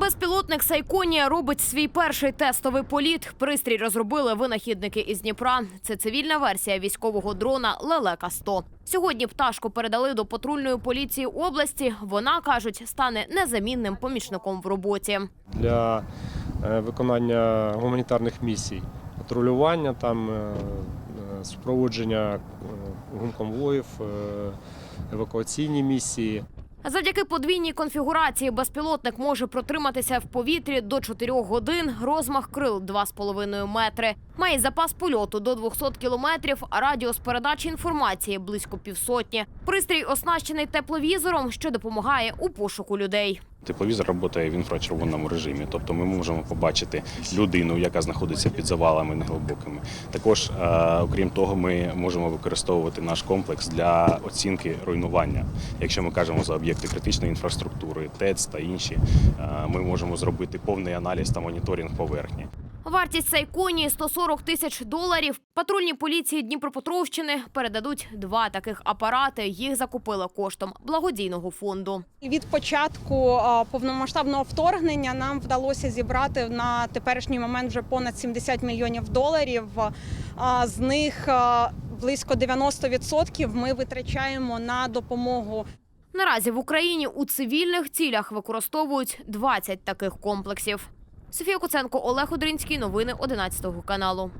Безпілотник Сайконія робить свій перший тестовий політ. Пристрій розробили винахідники із Дніпра. Це цивільна версія військового дрона Лелека 100 Сьогодні пташку передали до патрульної поліції області. Вона кажуть, стане незамінним помічником в роботі. для е, виконання гуманітарних місій, патрулювання, там, е, е, супроводження гумконвоїв, евакуаційні місії. Завдяки подвійній конфігурації безпілотник може протриматися в повітрі до 4 годин, розмах крил 2,5 метри. Має запас польоту до 200 кілометрів, а радіус передачі інформації близько півсотні. Пристрій оснащений тепловізором, що допомагає у пошуку людей. Тепловізор працює в інфрачервоному режимі, тобто ми можемо побачити людину, яка знаходиться під завалами неглибокими. Також, е, окрім того, ми можемо використовувати наш комплекс для оцінки руйнування. Якщо ми кажемо за об'єкти критичної інфраструктури, ТЕЦ та інші, е, ми можемо зробити повний аналіз та моніторинг поверхні. Вартість Сайконії 140 тисяч доларів. Патрульні поліції Дніпропетровщини передадуть два таких апарати. Їх закупили коштом благодійного фонду. Від початку повномасштабного вторгнення нам вдалося зібрати на теперішній момент вже понад 70 мільйонів доларів. З них близько 90% ми витрачаємо на допомогу Наразі в Україні у цивільних цілях використовують 20 таких комплексів. Софія Куценко, Олег Одринський. Новини 11 каналу.